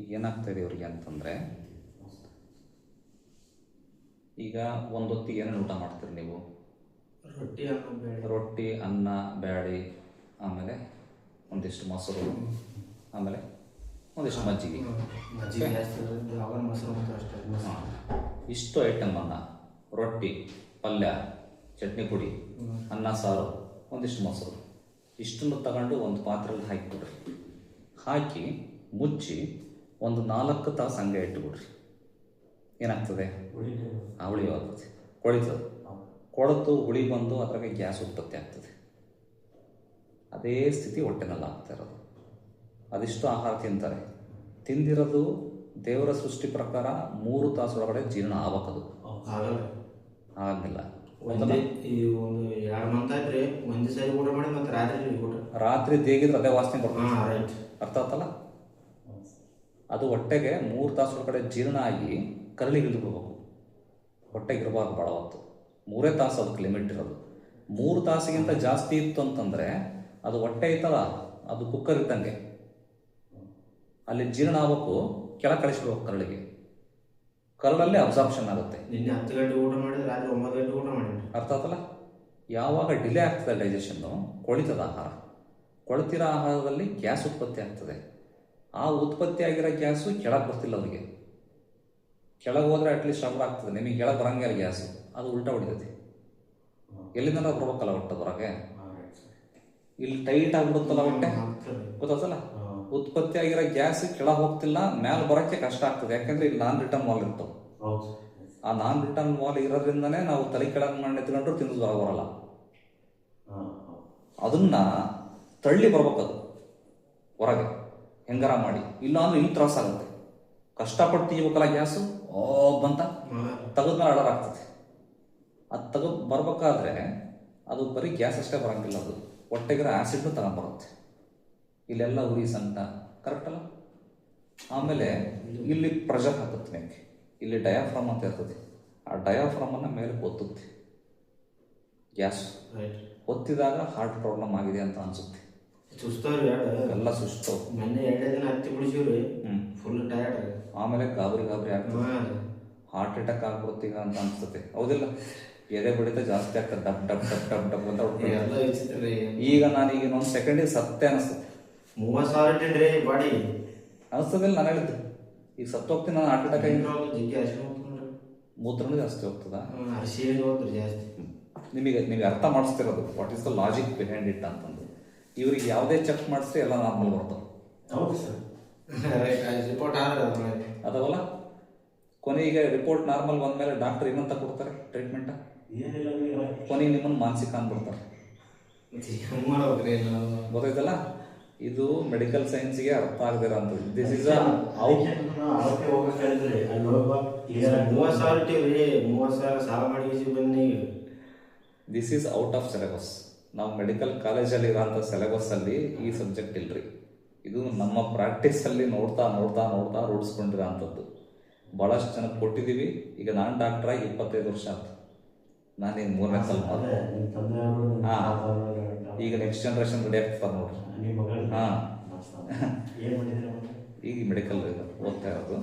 ಈಗ ಏನಾಗ್ತಾಯಿದೆ ಇವ್ರಿಗೆ ಅಂತಂದರೆ ಈಗ ಒಂದೊತ್ತಿಗೆ ಏನೇನು ಊಟ ಮಾಡ್ತೀರಿ ನೀವು? ರೊಟ್ಟಿ ಅನ್ನ ಬೇಳೆ ರೊಟ್ಟಿ ಅನ್ನ ಬ್ಯಾಳಿ ಆಮೇಲೆ ಒಂದಿಷ್ಟು ಮೊಸರು ಆಮೇಲೆ ಒಂದಿಷ್ಟು ಮಜ್ಜಿಗೆ. ಇಷ್ಟು ಐಟಮನ್ನು ರೊಟ್ಟಿ ಪಲ್ಯ ಚಟ್ನಿ ಪುಡಿ ಅನ್ನ ಸಾರು ಒಂದಿಷ್ಟು ಮೊಸರು ಇಷ್ಟನ್ನು ತಗೊಂಡು ಒಂದು ಪಾತ್ರೆಯಲ್ಲಿ ಹಾಕಿಬಿಡ್ರಿ. ಹಾಕಿ ಮುಚ್ಚಿ ಒಂದು ನಾಲ್ಕು ತಾಸು ಹಂಗೆ ಇಟ್ಟುಬಿಡ್ರಿ. ಏನಾಗ್ತದೆ? ಆ ಹುಳಿ ಆಗ್ತದೆ ಕೊಳಿತದೆ ಕೊಳೆತು ಹುಳಿ ಬಂದು ಅದ್ರಾಗೆ ಗ್ಯಾಸ್ ಉತ್ಪತ್ತಿ ಆಗ್ತದೆ. ಅದೇ ಸ್ಥಿತಿ ಹೊಟ್ಟೆನಲ್ಲಿ ಆಗ್ತಾ ಇರೋದು. ಅದಿಷ್ಟು ಆಹಾರ ತಿಂತಾರೆ. ತಿಂದಿರೋದು ದೇವರ ಸೃಷ್ಟಿ ಪ್ರಕಾರ ಮೂರು ತಾಸೊಳಗಡೆ ಜೀರ್ಣ ಆಗ್ಬೇಕದು. ಆಗಲ್ಲ ಆಗಲಿಲ್ಲ ಒಂದೇ ಈ ಒಂದು ಎರಡು ಮಂತ್ ಆಯ್ತ್ರಿ ಒಂದೇ ಸಾರಿ ಮಾಡಿ ಮತ್ತೆ ರಾತ್ರಿ ದೇಗಿದ್ರೆ ಅದೇ ವಾಸನೆ ಕೊಡ್ತಾರೆ ಅರ್ಥ ಆತಲ್ಲ? ಅದು ಹೊಟ್ಟೆಗೆ ಮೂರು ತಾಸು ಕಡೆ ಜೀರ್ಣ ಆಗಿ ಕರಳಿಗೆ ಇಳಿದ್ಬಿಡ್ಬೇಕು ಹೊಟ್ಟೆಗೆ ಇರಬಾರ್ದು ಭಾಳ ಹೊತ್ತು. ಮೂರೇ ತಾಸು ಅದಕ್ಕೆ ಲಿಮಿಟ್ ಇರೋದು. ಮೂರು ತಾಸಿಗಿಂತ ಜಾಸ್ತಿ ಇತ್ತು ಅಂತಂದರೆ ಅದು ಹೊಟ್ಟೆ ಐತಲ್ಲ ಅದು ಕುಕ್ಕರ್ ಇದ್ದಂಗೆ. ಅಲ್ಲಿ ಜೀರ್ಣ ಆಗಬೇಕು ಕೆಳ ಕಳಿಸ್ಬೇಕು ಕರಳಿಗೆ. ಕರಳಲ್ಲೇ ಅಬ್ಸಾರ್ಪ್ಷನ್ ಆಗುತ್ತೆ. ನಿನ್ನೆ ಹತ್ತು ಗಂಟೆ ಊಟ ಮಾಡಿದ್ರೆ ರಾತ್ರಿ ಒಂಬತ್ತು ಗಂಟೆ ಊಟ ಮಾಡಿದ್ರೆ. ಅರ್ಥ ಆಗ್ತಲ್ಲ ಯಾವಾಗ ಡಿಲೇ ಆಗ್ತದೆ ಡೈಜೆಷನ್ನು ಕೊಳಿತದ ಆಹಾರ. ಕೊಳಿತಿರೋ ಆಹಾರದಲ್ಲಿ ಗ್ಯಾಸ್ ಉತ್ಪತ್ತಿ ಆಗ್ತದೆ. ಆ ಉತ್ಪತ್ತಿ ಆಗಿರೋ ಗ್ಯಾಸು ಕೆಳಗೆ ಬರ್ತಿಲ್ಲ ಅವರಿಗೆ ಕೆಳಗೆ ಹೋದ್ರೆ ಅಟ್ಲೀಸ್ಟ್ ಶಬ್ದ ಆಗ್ತದೆ. ನಿಮಗೆ ಕೆಳಗೆ ಬರಂಗಿಲ್ಲ ಗ್ಯಾಸು. ಅದು ಉಲ್ಟಾ ಹೊಡಿತೈತಿ. ಎಲ್ಲಿಂದ ಬರ್ಬೇಕಲ್ಲ ಹೊಟ್ಟೆ ಹೊರಗೆ. ಇಲ್ಲಿ ಟೈಟ್ ಆಗ್ಬಿಡುತ್ತಲ್ಲ ಹೊಟ್ಟೆ? ಗೊತ್ತಲ್ಲ ಉತ್ಪತ್ತಿ ಆಗಿರೋ ಗ್ಯಾಸ್ ಕೆಳಗೆ ಹೋಗ್ತಿಲ್ಲ, ಮ್ಯಾಲೆ ಬರೋಕ್ಕೆ ಕಷ್ಟ ಆಗ್ತದೆ. ಯಾಕಂದ್ರೆ ಇಲ್ಲಿ ನಾನ್ ರಿಟರ್ನ್ ವಾಲ್ ಇರ್ತವೆ. ಆ ನಾನ್ ರಿಟರ್ನ್ ವಾಲ್ ಇರೋದ್ರಿಂದನೇ ನಾವು ತಲೆ ಕೆಳಗೆ ಮಾಡಿ ನಿಂತ್ಕೊಂಡ್ರು ತಿಂದು ಹೊರಗೆ ಬರಲ್ಲ. ಅದನ್ನ ತಳ್ಳಿ ಬರ್ಬೇಕದು. ಹೊರಗೆ. ಹೆಂಗಾರ ಮಾಡಿ. ಇಲ್ಲ ಅಂದ್ರೆ ಇಲ್ಲಿ ತ್ರಾಸ ಆಗುತ್ತೆ. ಕಷ್ಟಪಟ್ಟು ತೆಗಿಬೇಕಲ್ಲ ಗ್ಯಾಸು? ಓ ಬಂತ. ತೆಗೆದ್ಮೇಲೆ ಅಡರ್ ಆಗ್ತದೆ. ಅದು ತೆಗೆದು ಬರ್ಬೇಕಾದ್ರೆ ಅದು ಬರೀ ಗ್ಯಾಸ್ ಅಷ್ಟೇ ಬರಂಗಿಲ್ಲ ಅದು. ಹೊಟ್ಟೆಗಿರೋ ಆಸಿಡ್ನು ತಗೊಂಡ್ಬರುತ್ತೆ ಇಲ್ಲೆಲ್ಲ ಉರಿ ಸಂತ ಕರೆಕ್ಟ್ ಅಲ್ಲ? ಆಮೇಲೆ ಇಲ್ಲಿ ಪ್ರೆಷರ್ ಹಾಕುತ್ತೆ ನಿಮಗೆ. ಇಲ್ಲಿ ಡಯಾಫ್ರಮ್ ಅಂತ ಇರ್ತದೆ. ಆ ಡಯಾಫ್ರಮನ್ನು ಮೇಲೆ ಒತ್ತುತ್ತೆ. ಗ್ಯಾಸ್. ಒತ್ತಿದಾಗ ಹಾರ್ಟ್ ಪ್ರಾಬ್ಲಮ್ ಆಗಿದೆ ಅಂತ ಅನ್ಸುತ್ತೆ. ಸುಸ್ತಾವ್ರಿ ಎರಡು. ಎಲ್ಲ ಸುಸ್ತು. ಮೊನ್ನೆ ಎರಡೇ ದಿನ ಹತ್ತಿ ಬಿಡಿಸಿವ್ರಿ ಹ್ಮ್. ಫುಲ್ ಟಯರ್ಡ್ ಆಮೇಲೆ ಗಾಬರಿ ಗಾಬರಿ ಆಗ್ತದೆ. ಹಾರ್ಟ್ ಅಟ್ಯಾಕ್ ಆಗ್ಬಿಡುತ್ತೀಗ ಅಂತ ಅನ್ಸುತ್ತೆ. ಹೌದಿಲ್ಲ? ಎದೆ ಬಡಿತ ಜಾಸ್ತಿ ಆಗ್ತದೆ. Dub dub dub dub dub ಅಂತ ಹೊಡ್ಕೊಂಡು. ಈಗ ನಾನು ಈಗ ಇನ್ನೊಂದು ಸೆಕೆಂಡ್ ಸತ್ತೆ ಅನಿಸ್ತದೆ ಮೂವತ್ತು ಸಾವಿರ ಬಾಡಿ. ಅನಿಸ್ತದಿಲ್ಲ ನಾನು ಹೇಳಿದ್ದು. ಈಗ ಸತ್ತು ಹೋಗ್ತೀನಿ ನಾನು ಹಾರ್ಟ್ ಅಟ್ಯಾಕ್ ಆಗಿ. ಮೂತ್ರನೂ ಜಾಸ್ತಿ ಹೋಗ್ತದ? ಜಾಸ್ತಿ. ನಿಮಗೆ ನಿಮಗೆ ಅರ್ಥ ಮಾಡಿಸ್ತಿರೋದು. What is the logic behind it ಅಂತಂದು. ಇವ್ರಿಗೆ ಯಾವುದೇ ಚೆಕ್ ಮಾಡಿಸ್ರಿ ಎಲ್ಲ ನಾರ್ಮಲ್ ಬರ್ತಾವೆ. ಹೌದು ಸರ್ ರಿಪೋರ್ಟ್ ಅದವಲ್ಲ ಕೊನೆಗೆ ರಿಪೋರ್ಟ್ ನಾರ್ಮಲ್ ಬಂದ್ಮೇಲೆ ಡಾಕ್ಟರ್ ಏನಂತ ಕೊಡ್ತಾರೆ ಟ್ರೀಟ್ಮೆಂಟ್ ಕೊನೆಗೆ ನಿಮ್ಮ ಮಾನಸಿಕ ಅಂದ್ಬಿಡ್ತಾರೆ ಗೊತ್ತಾಯ್ತಲ್ಲ? ಇದು ಮೆಡಿಕಲ್ ಸೈನ್ಸ್ಗೆ ಅರ್ಥ ಆಗದಿರೋಂಥದ್ದು ದಿಸ್ ಇಸ್ ಔಟ್ ಮೂವತ್ತು ಸಾವಿರ ಇಟ್ಟಿವ್ರಿ ಮೂವತ್ತು ಸಾವಿರ ಸಾಲ ಮಾಡಿ ಬನ್ನಿ this is out of syllabus ನಾವು ಮೆಡಿಕಲ್ ಕಾಲೇಜಲ್ಲಿ ಇರೋಂಥ ಸಿಲೆಬಸ್ಸಲ್ಲಿ ಈ ಸಬ್ಜೆಕ್ಟ್ ಇಲ್ರಿ. ಇದು ನಮ್ಮ ಪ್ರಾಕ್ಟೀಸಲ್ಲಿ ನೋಡ್ತಾ ನೋಡ್ತಾ ನೋಡ್ತಾ ರೂಢಿಸ್ಕೊಂಡಿರೋ ಅಂಥದ್ದು ಭಾಳಷ್ಟು ಜನಕ್ಕೆ ಕೊಟ್ಟಿದ್ದೀವಿ. ಈಗ ನಾನು ಡಾಕ್ಟ್ರಾಗಿ ಇಪ್ಪತ್ತೈದು ವರ್ಷ ಆಯ್ತು ನಾನೇನು ಮೂರನೇ ಸಲ. ಹಾಂ. ಈಗ ನೆಕ್ಸ್ಟ್ ಜನ್ರೇಷನ್ ರೆಡಿ ಆಗ್ತದೆ ನೋಡ್ರಿ. ಹಾಂ. ಈಗ ಮೆಡಿಕಲ್ ಓದ್ತಾ ಇರೋದು.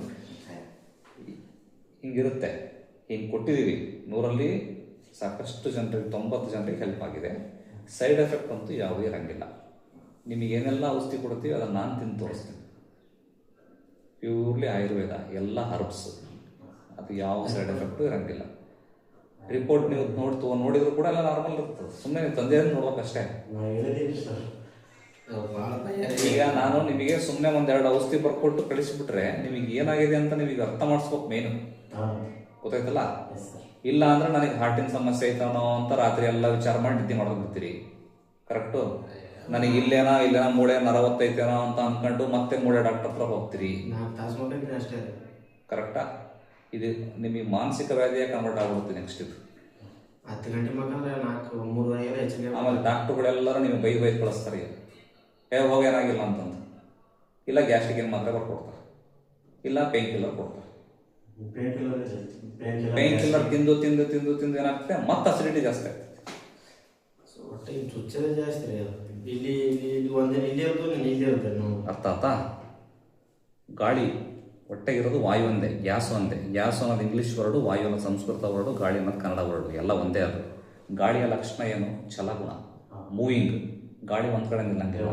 ಹಿಂಗಿರುತ್ತೆ. ಹಿಂಗೆ ಕೊಟ್ಟಿದ್ದೀವಿ. ನೂರಲ್ಲಿ ಸಾಕಷ್ಟು ಜನರಿಗೆ ತೊಂಬತ್ತು ಜನರಿಗೆ ಹೆಲ್ಪ್ ಆಗಿದೆ. ಸೈಡ್ ಎಫೆಕ್ಟ್ ಅಂತೂ ಯಾವುದೂ ಇರಂಗಿಲ್ಲ. ನಿಮಗೆ ಏನೆಲ್ಲ ಔಷಧಿ ಕೊಡ್ತೀವಿ ಅದನ್ನು ನಾನು ತಿಂದು ತೋರಿಸ್ತೀನಿ. ಪ್ಯೂರ್ಲಿ ಆಯುರ್ವೇದ ಎಲ್ಲ ಹರ್ಬ್ಸ್. ಅದು ಯಾವ ಸೈಡ್ ಎಫೆಕ್ಟು ಇರಂಗಿಲ್ಲ. ರಿಪೋರ್ಟ್ ನೀವು ನೋಡಿ ತಗೊ ನೋಡಿದ್ರು ಕೂಡ ಎಲ್ಲ ನಾರ್ಮಲ್ ಇರ್ತದೆ. ಸುಮ್ಮನೆ ನೀವು ತಂದೆ ನೋಡ್ಬೇಕಷ್ಟೇ ಭಾಳ ಭಯ ಈಗ ನಾನು ನಿಮಗೆ ಸುಮ್ಮನೆ ಒಂದೆರಡು ಔಷಧಿ ಬರ್ಕೊಟ್ಟು ಕಳಿಸ್ಬಿಟ್ರೆ ನಿಮಗೆ ಏನಾಗಿದೆ ಅಂತ ನಿಮಗೆ ಅರ್ಥ ಮಾಡಿಸ್ಬೇಕು ಮೇನು. ಗೊತ್ತಾಯ್ತಲ್ಲ? ಇಲ್ಲ ಅಂದ್ರೆ ನನಗೆ ಹಾರ್ಟಿನ ಸಮಸ್ಯೆ ಐತನೋ ಅಂತ ರಾತ್ರಿ ಎಲ್ಲ ವಿಚಾರ ಮಾಡಿ ನಿದ್ದೆ ಮಾಡ್ಕೊಂಡ್ಬಿಡ್ತೀರಿ ಕರೆಕ್ಟು ನನಗೆ ಇಲ್ಲೇನೋ ಇಲ್ಲೇನೋ ಮೂಳೆ ನರವತ್ತೈತೇನೋ ಅಂತ ಅನ್ಕೊಂಡು ಮತ್ತೆ ಮೂಳೆ ಡಾಕ್ಟರ್ ಹತ್ರ ಹೋಗ್ತೀರಿ. ಅಷ್ಟೇ. ಕರೆಕ್ಟಾ ಇದು ನಿಮಗೆ ಮಾನಸಿಕ ವ್ಯಾಧಿಯಾಗಿ ಕನ್ವರ್ಟ್ ಆಗ್ಬಿಡುತ್ತೆ ನೆಕ್ಸ್ಟ್ ಇದು. ಹತ್ತು ಗಂಟೆ ನಾಲ್ಕು ಆಮೇಲೆ ಡಾಕ್ಟರ್ಗಳೆಲ್ಲರೂ ನಿಮಗೆ ಬೈ ಬೈ ಕಳಿಸ್ತಾರೆ ಏ ಹೋಗೇನಾಗಿಲ್ಲ ಅಂತಂದು. ಇಲ್ಲ ಗ್ಯಾಸ್ಟ್ರಿಕ್ ಏನು ಮಾತ್ರ ಬರ್ಕೊಡ್ತಾರೆ. ಇಲ್ಲ ಪೇನ್ ಕಿಲ್ಲರ್ ಕೊಡ್ತಾರೆ. ಪೇನ್ ಕಿಲ್ಲರ್ ತಿಂದು ತಿಂದು ತಿಂದು ತಿಂದು ಏನಾಗ್ತದೆ? ಮತ್ತೆ ಅಸಿಡಿಟಿ ಜಾಸ್ತಿ ಆಗ್ತದೆ. ಒಟ್ಟು ಚುಚ್ಚದೇ ಜಾಸ್ತಿ ರೀ ಇಲ್ಲಿ ಇಲ್ಲಿ ಇಲ್ಲಿ ಒಂದಿನ ಇಲ್ಲಿ ಇರ್ತದೆ ಇಲ್ಲಿ ಇರ್ತೇನೆ ನಾವು ಅರ್ಥ ಆತಾ? ಗಾಳಿ ಹೊಟ್ಟೆ ಇರೋದು ವಾಯು ಒಂದೇ ಗ್ಯಾಸ್ ಒಂದೇ ಗ್ಯಾಸ್ ಅನ್ನೋದು ಇಂಗ್ಲೀಷ್ ವರ್ಡು ವಾಯು ಅನ್ನೋದು ಸಂಸ್ಕೃತ ವರ್ಡು ಗಾಳಿ ಅನ್ನೋದು ಕನ್ನಡ ವರ್ಡು. ಎಲ್ಲ ಒಂದೇ ಅದು. ಗಾಳಿಯ ಲಕ್ಷಣ ಏನು? ಛಲಗುಣ. ಮೂವಿಂಗ್ ಗಾಳಿ ಒಂದ್ ಕಡೆ ಆಗ್ತದೆ.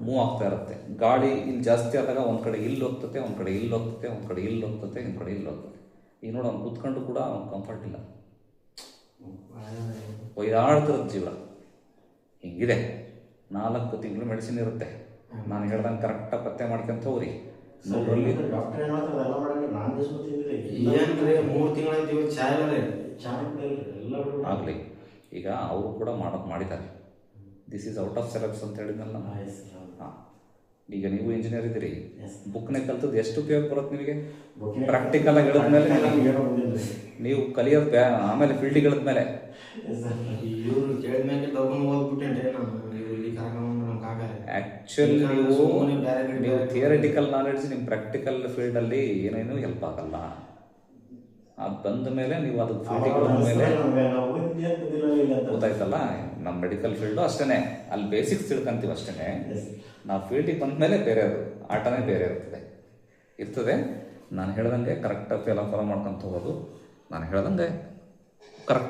ಮೂವ್ ಆಗ್ತಾ ಇರುತ್ತೆ ಗಾಳಿ ಇಲ್ಲಿ ಜಾಸ್ತಿ ಆದಾಗ ಒಂದು ಕಡೆ ಇಲ್ಲಿ ಹೋಗ್ತತೆ ಒಂದು ಕಡೆ ಇಲ್ಲಿ ಹೋಗ್ತತೆ ಒಂದು ಕಡೆ ಇಲ್ಲಿ ಹೋಗ್ತತೆ ಒಂದ್ ಕಡೆ ಇಲ್ಲಿ ಹೋಗ್ತದೆ ಈಗ ನೋಡಿ ಅವ್ನು ಕೂತ್ಕೊಂಡು ಕೂಡ ಅವ್ನು ಕಂಫರ್ಟ್ ಇಲ್ಲ. ಒಯ್ದಾಡ್ತಿರೋದು ಜೀವ. ಹಿಂಗಿದೆ. ನಾಲ್ಕು ತಿಂಗಳು ಮೆಡಿಸಿನ್ ಇರುತ್ತೆ. ನಾನು ಹೇಳ್ದಂಗೆ ಕರೆಕ್ಟಾಗಿ ಪತ್ತೆ ಮಾಡ್ಕೊಂತ ಹೋಗ್ರಿ. ನೂರಲ್ಲಿ. ಆಗಲಿ. ಈಗ ಅವರು ಕೂಡ ಮಾಡೋದು ಮಾಡಿದ್ದಾರೆ. This is out of syllabus ಅಂತ ಹೇಳಿದ್ನಲ್ಲ ನಾನು. ಹಾ. ಈಗ ನೀವು ಇಂಜಿನಿಯರ್ ಇದ್ದೀರಿ. ಬುಕ್ನೇ ಕಲ್ತದ್ದು ಎಷ್ಟು ಉಪಯೋಗ ಬರುತ್ತೆ ನಿಮಗೆ ಪ್ರಾಕ್ಟಿಕಲ್ ಆಗಿ ಹೇಳಿದ್ಮೇಲೆ. ನೀವು ಕಲಿಯೋದು ಆಮೇಲೆ ಫೀಲ್ಡಿಗೆ ಹೇಳಿದ್ಮೇಲೆ ಇವರು ತಗೊಂಡು ನಾನು ಆಕ್ಚುಲಿ ಈಗ ನೀವು ನೀವು ಥಿಯರಿಟಿಕಲ್ ನಾಲೆಡ್ಜ್ ನಿಮ್ಮ ಪ್ರಾಕ್ಟಿಕಲ್ ಫೀಲ್ಡಲ್ಲಿ ಏನೇನು ಹೆಲ್ಪ್ ಆಗಲ್ಲ ಅದು ಬಂದ ಮೇಲೆ ನೀವು ಅದು ಫೀಲ್ಡಿಗೆ ಮೇಲೆ. ಗೊತ್ತಾಯ್ತಲ್ಲ ನಮ್ಮ ಮೆಡಿಕಲ್ ಫೀಲ್ಡು ಅಷ್ಟೇ ಅಲ್ಲಿ ಬೇಸಿಕ್ಸ್ ತಿಳ್ಕೊಂತೀವಿ ಅಷ್ಟೇ. ನಾವು ಫೀಲ್ಡಿಗೆ ಬಂದಮೇಲೆ ಬೇರೆ ಅದು ಆಟನೇ ಬೇರೆ ಇರ್ತದೆ. ಇರ್ತದೆ. ನಾನು ಹೇಳ್ದಂಗೆ ಕರೆಕ್ಟಾಗಿ ಫಾಲೋ ಫಾಲೋ ಮಾಡ್ಕೊಂತ ಹೋಗೋದು. ನಾನು ಹೇಳ್ದಂಗೆ ಕರೆಕ್ಟ್